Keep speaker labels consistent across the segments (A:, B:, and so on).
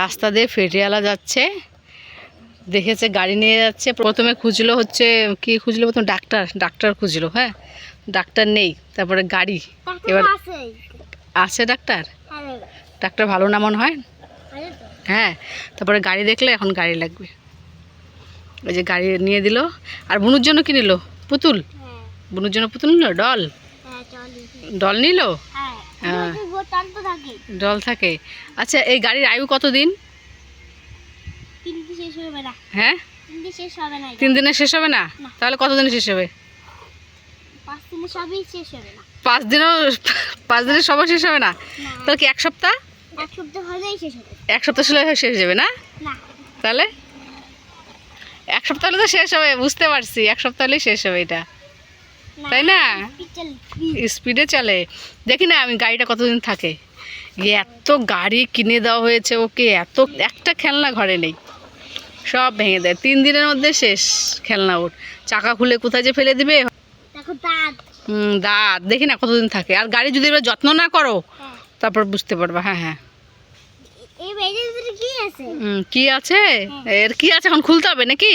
A: রাস্তা দিয়ে ফেরিওয়ালা যাচ্ছে দেখেছে গাড়ি নিয়ে যাচ্ছে। প্রথমে খুঁজলো হচ্ছে কি খুঁজলো? প্রথম ডাক্তার ডাক্তার খুঁজলো হ্যাঁ? ডাক্তার নেই তারপরে গাড়ি। এবার আছে। ডাক্তার? ডাক্তার ভালো না মনে হয়? হ্যাঁ তারপরে গাড়ি দেখলে এখন গাড়ি লাগবে। ওই যে গাড়ি নিয়ে দিল। আর বুনুর জন্য কি নিল? পুতুল? বুনুর জন্য পুতুল নিল? ডল? ডল নিল? হ্যাঁ। ডল থাকে। আচ্ছা এই গাড়ির আয়ু কতদিন?
B: কিন্তু শেষ হবে
A: হ্যাঁ? তিন দিনে শেষ হবে না। তাহলে কতদিনে শেষ হবে?
B: পাঁচ দিনে শেষ হবে
A: পাঁচ দিনও পাঁচ দিনের সবার শেষ হবে না? তাহলে কি এক সপ্তাহ?
B: এক সপ্তাহ
A: হলে শেষ যাবে না?
B: না।
A: তাহলে? এক সপ্তাহ হলে তো শেষ হবে বুঝতে পারছি। এক সপ্তাহ হলেই শেষ হবে এটা। তাই না? স্পিডে চলে দেখি না আমি গাড়িটা কতদিন থাকে। এত গাড়ি কিনে দেওয়া হয়েছে ওকে এত একটা খেলনা ঘরে নেই। সব ভেঙে দেয়। তিন দিনের মধ্যে শেষ খেলনা ওর। চাকা খুলে কোথায় যে ফেলে দিবে?
B: দেখো দাঁত।
A: হুম, দাঁত। দেখি না কতদিন থাকে। আর গাড়ি যদি এবার যত্ন না করো
B: হ্যাঁ।
A: তারপর বুঝতে পারবা। হ্যাঁ হ্যাঁ।
B: এই কি আছে?
A: এর কি আছে? এখন খুলতে হবে নাকি?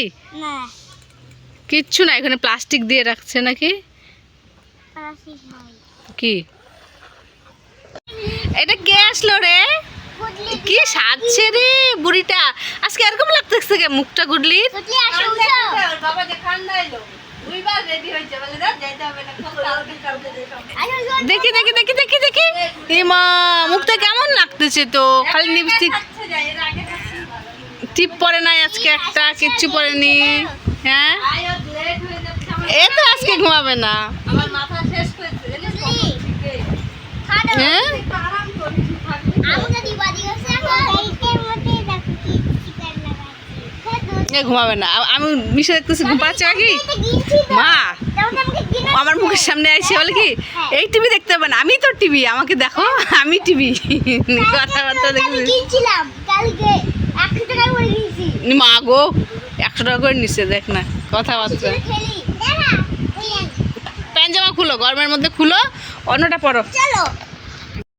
A: কিচ্ছু না এখানে প্লাস্টিক দিয়ে রাখছে নাকি? কি? এটা কে আসলো রে? কি সাজছে রে বুড়িটা? আজকে এরকম লাগতেছে কে মুখটা
B: গুডলি
A: দেখি দেখি দেখি দেখি দেখি। মা, মুখটা কেমন লাগতেছে তো? খালি লিপস্টিক টিপ পরে নাই আজকে একটা, কিচ্ছু পরেনি। হ্যাঁ? এ তো আজকে ঘুমাবে না। হ্যাঁ
B: আমাকে
A: এ ঘুমাবে না। আমি মিশে দেখতেছি ঘুম পাচ্ছে মা আমার মুখের সামনে আইসে বলে কি? এই টিভি দেখতে হবে না আমি তো টিভি আমাকে দেখো আমি টিভি। কথাবার্তা দেখছি মা গো একশো টাকা করে নিচ্ছে দেখ না কথাবার্তা।
B: খেলি।
A: প্যান্ট জামা খুলো গরমের মধ্যে খুলো অন্যটা পরো।
B: চলো।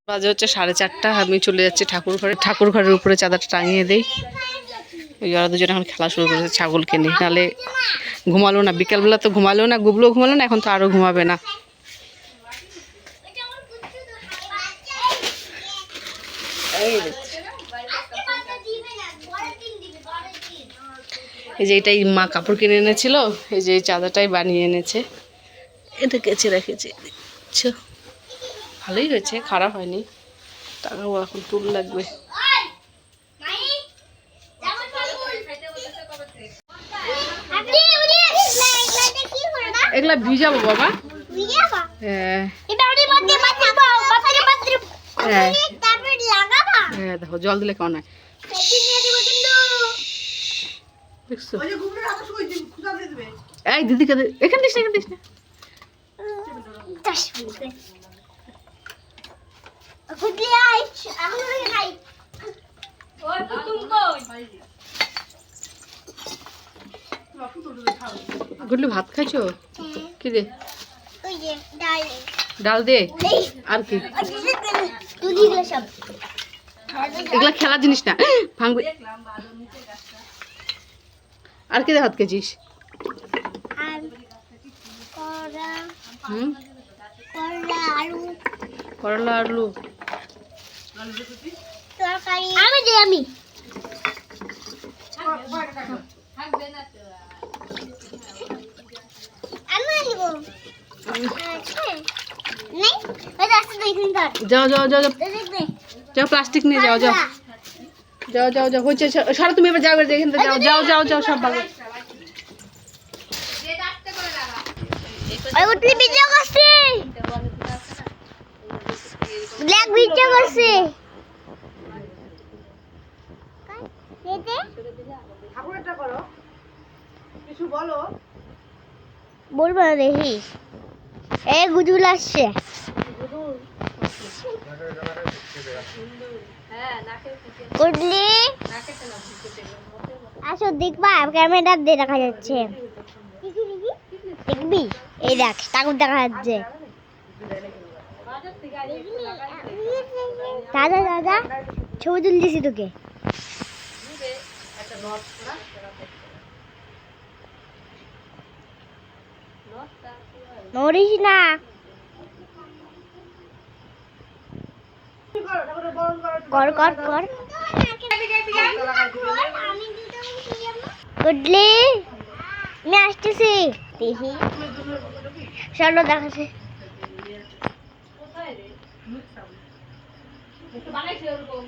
A: বাজে হচ্ছে সাড়ে চারটা, আমি চলে যাচ্ছি ঠাকুর ঘরে। ঠাকুর ঘরের উপরে চাদরটা টাঙিয়ে দেই। ওই ওরা দুজন এখন খেলা শুরু করেছে ছাগলকে নিয়ে নাহলে ঘুমালো না, বিকালবেলা তো ঘুমালো না গুবলো ঘুমালো না, এখন তো আরও ঘুমাবে না। এই যে এটাই মা কাপড় কিনে এনেছিল, এই যে এই চাদরটাই বানিয়ে এনেছে। এটা কেচে রেখেছে দেখছ? ভালোই হয়েছে, খারাপ হয়নি। টাকাও এখন তুল লাগবে। এগুলা ভিজাবো বাবা। হ্যাঁ। হ্যাঁ। হ্যাঁ দেখো, জল দিলে কেমন হয়। এই দিদিকে এখানে দিস না, এখানে দিস না। গুডলি ভাত খাইছো? কি দে? ডাল। দে? আর কি? এগুলা খেলার জিনিস না। ভাঙবে আর কি ভাত খেয়েছিস? হুম? করলা আলু।
B: আমি দিই আমি। আমি দিব আচ্ছা। নেই? ওই রাস্তা দেখুন ধর।
A: যাও যাও যাও যাও।
B: দেখ দেখ
A: যাও প্লাস্টিক নিয়ে যাও যাও। যাও যাও যাও হচ্ছে সারা তুমি এবার যাও এখান থেকে যাও। যাও যাও যাও সব ভালো
B: ওই উঠলি ভিডিও করছি করছি বলব না দেখি। এ গুজুল আসছে। উঠলি আসো দেখবা ক্যামেরা দিয়ে দেখা যাচ্ছে। দেখবি? এই দেখ ঠাকুর দেখা যাচ্ছে। দাদা দাদা ছবি তুলতেছি তোকে। নড়িস না। কর আসতেছি।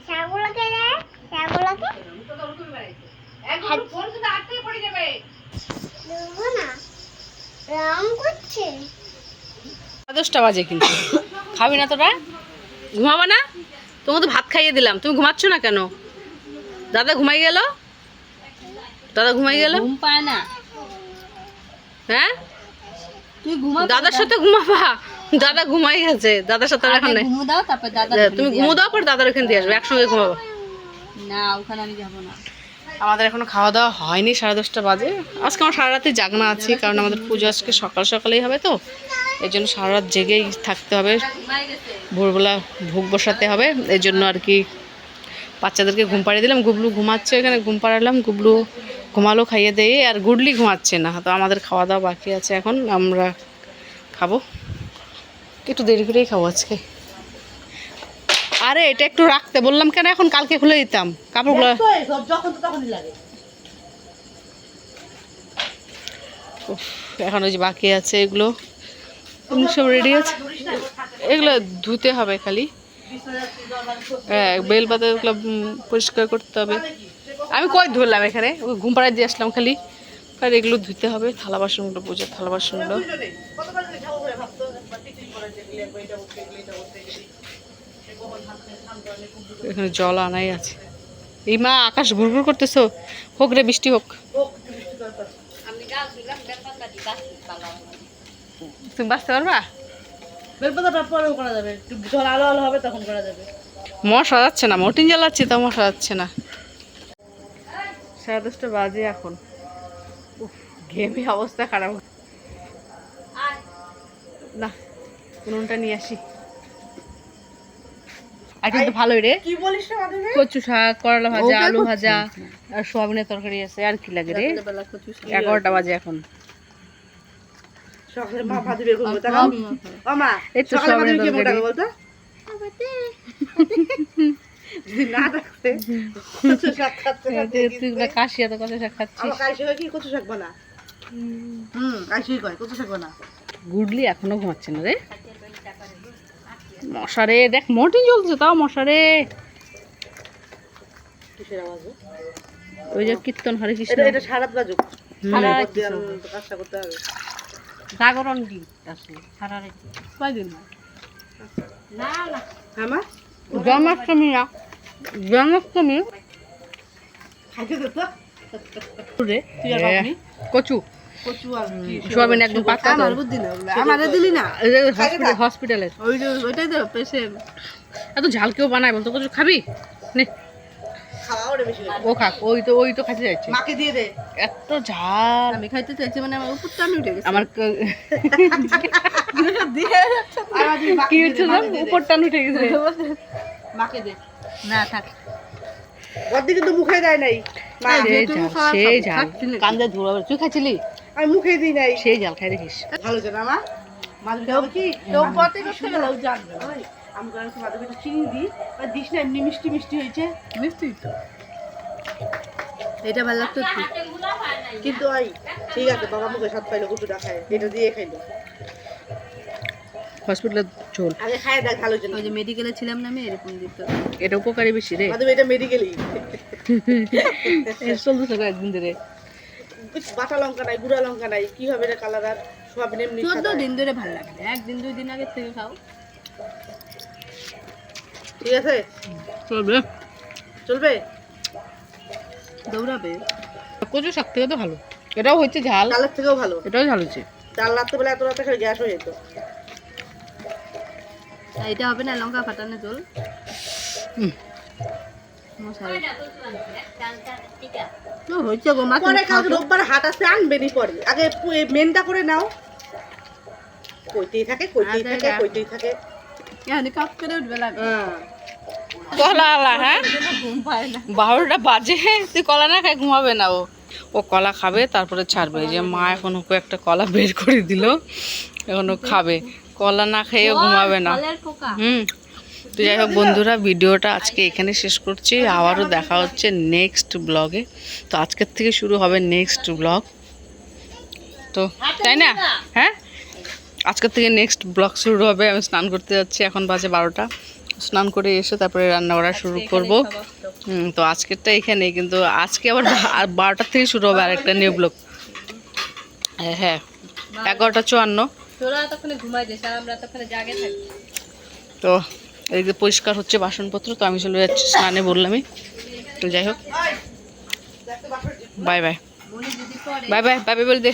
B: শাগুলোকে রে শাগুলোকে দেবো না করছে।
A: দশটা বাজে কিন্তু। খাবি না তোরা? ঘুমাবা না? তোমাকে তো ভাত খাইয়ে দিলাম। তুমি ঘুমাচ্ছ না কেন? দাদা ঘুমাই গেল? দাদা ঘুমাই গেল?
C: ঘুম পায় না।
A: হ্যাঁ?
C: ঘুমা
A: দাদার সাথে ঘুমাবা। দাদা ঘুমাই গেছে দাদার সাথে নেই।
C: ঘুমো দাও তারপর দাদা
A: তুমি ঘুমো দাও পর দাদার ওখানে দিয়ে আসবে একসঙ্গে ঘুমাবো।
C: না ওখানে আমি যাব না।
A: আমাদের এখনও খাওয়া দাওয়া হয়নি সাড়ে দশটা বাজে। আজকে আমার সারা রাতে জাগনা আছি কারণ আমাদের পুজো আজকে সকাল সকালেই হবে তো। এই জন্য সারা রাত জেগেই থাকতে হবে ভোরবেলা ভোগ বসাতে হবে। এই জন্য আর কি বাচ্চাদেরকে ঘুম পাড়িয়ে দিলাম। গুবলু ঘুমাচ্ছে এখানে ঘুম পাড়ালাম গুবলু ঘুমালো খাইয়ে দিয়ে আর গুডলি ঘুমাচ্ছে না। তো আমাদের খাওয়া দাওয়া বাকি আছে এখন আমরা খাব। একটু দেরি করেই খাব আজকে। আরে এটা একটু রাখতে। বললাম কেন এখন কালকে খুলে দিতাম। কাপড়গুলো উফ, এখন ওই যে বাকি আছে এগুলো। সব রেডি আছে। এগুলো ধুতে হবে খালি। হ্যাঁ বেল পাতা এগুলো পরিষ্কার করতে হবে। আমি কই ধরলাম এখানে? ওই ঘুম পাড়ায় দিয়ে আসলাম খালি। আর এগুলো ধুতে হবে থালা বাসনগুলো পূজার থালা বাসনগুলো। এখানে জল আনাই আছে। এই মা আকাশ ঘুরঘুর করতেছো? হোক রে বৃষ্টি হোক। তুমি বাঁচতে পারবা?
C: বেলপাতাটা পরেও করা যাবে। একটু জল আলো আলো হবে তখন করা যাবে।
A: মশা যাচ্ছে না। মটিন জ্বালাচ্ছি তা মশা যাচ্ছে না। সাড়ে দশটা বাজে এখন। উফ, ঘেমে অবস্থা খারাপ। না। উনুনটা নিয়ে আসি। আর কিন্তু ভালোই রে।
C: কি বলিস
A: কচু শাক করলা ভাজা আলু ভাজা আর সোয়াবিনের তরকারি আছে। আর কি লাগে রে? এগারোটা বাজে এখন।
C: সকালে মা ভাত বের করব তাকাও মা সকালে
A: সবাই
C: মাধবী কে
A: দরকারি।
C: বলতো? যদি না কচু শাক খাচ্ছে
A: তুই না কাশি এত কচু শাক খাচ্ছিস।
C: আমার কি? কচু শাক বানা। হুম কাশি কয় কচু শাক বানা।
A: গুডলি এখনও ঘুমাচ্ছে না রে। মশারে দেখ মর্টিন জ্বলছে তাও মশারে? ওই যে কীর্তন হরে কৃষ্ণ।
C: এটা সারাত বাজুক। সারা করতে হবে।
A: জাগরণ আছে সারা
C: না না। হ্যাঁ
A: জন্মাষ্টমী না জন্মাষ্টমী।
C: বাপনি?
A: কচু। সোয়াবিন একদম পাতলা
C: আমার বুদ্ধি না আমারে দিলি না?
A: হসপিটাল
C: ওই যে ওইটাই তো পেছে
A: এত ঝাল কেউ বানায় বলতো কচু খাবি? নে।
C: ওরে।
A: ও খাক ওই তো ওই তো খাইতে যাচ্ছে
C: মাকে দিয়ে দে।
A: এত ঝাল।
C: আমি খাইতে চাইছি মানে আমার উপরটা আমি উঠে গেছি।
A: আমার
C: দিয়ে
A: কি হচ্ছে উপরটা উঠে গেছে।
C: মাকে দে।
A: না থাক।
C: বদ্দি কিন্তু মুখে দেয় নাই।
A: সেই ঝাল? কান্দে ধুলো তুই খাইছিলি
C: আমি মুখে দিই নাই।
A: সেই ঝাল খাই দেখিস।
C: ভালো জানা মা খাবে কি? তো পথে করতে জানবে আমি কারণ মাধবী একটু চিনি দিই আর দিস না এমনি মিষ্টি মিষ্টি হয়েছে। মিষ্টি? তো। এটা ভালো লাগতো কি? কিন্তু ওই ঠিক আছে বাবা মুখে স্বাদ পাইলো খায়। এটা দিয়ে খাইলো।
A: হসপিটালের ঝোল
C: আগে খায় দেখ ভালো জন্য ওই যে মেডিকেলে ছিলাম না আমি এরকম দিত।
A: এটা উপকারী বেশি রে।
C: মাধবী এটা মেডিকেলই
A: চলতেছে একদিন ধরে।
C: বাটা লঙ্কা নাই গুঁড়া লঙ্কা নাই কি হবে রে কালার আর? সোয়াবিন এমনি
D: চোদ্দ দিন ধরে ভালো লাগে না। একদিন দুই দিন আগে থেকে খাও।
C: ঠিক আছে?
A: চলবে।
C: চলবে?
D: দৌড়াবে।
A: কচু শাক থেকে তো ভালো। এটাও হচ্ছে ঝাল।
C: ডালের থেকেও ভালো।
A: এটাও ঝাল হচ্ছে
C: ডাল রাত্রেবেলা এত রাতে খেলে গ্যাস হয়ে যেত।
D: এটা হবে না লঙ্কা ফাটানো জল।
A: হুম।
D: মশাই ও, হয়েছে গো মা
C: পরে
D: তুমি খাও
C: কালকে
D: তো।
C: রোববার হাট আছে আনবেনি পরে। আগে মেনটা করে নাও। কইতেই থাকে কইতেই
D: আচ্ছা,
C: থাকে। কইতেই থাকে।
D: এখানে কাপ করে উঠবে লাগে
C: হ্যাঁ।
A: কলা আলা হ্যাঁ?
D: ঘুম পায় না।
A: বারোটা বাজে তুই কলা না খাই ঘুমাবে না ও। ও কলা খাবে তারপরে ছাড়বে। যে মা এখন ওকে একটা কলা বের করে দিল এখন ও খাবে। কলা না খেয়ে ঘুমাবে না। হুম। তো যাই হোক বন্ধুরা ভিডিওটা আজকে এখানে শেষ করছি। আবারও দেখা হচ্ছে নেক্সট ব্লগে তো আজকের থেকে শুরু হবে নেক্সট ব্লগ তো তাই না? হ্যাঁ? আজকের থেকে নেক্সট ব্লগ শুরু হবে। আমি স্নান করতে যাচ্ছি। এখন বাজে বারোটা। স্নান করে এসে তারপরে রান্না করা শুরু করব। হুম তো আজকেরটা এখানে কিন্তু আজকে আবার আর বারোটার থেকে শুরু হবে আরেকটা নিউ ব্লগ হ্যাঁ এগারোটা চুয়ান্ন। তো এদিকে পরিষ্কার হচ্ছে বাসনপত্র, তো আমি চলে যাচ্ছি স্নানে বললামই। তো যাই হোক। Bye bye. Bye bye bye bye বলে দে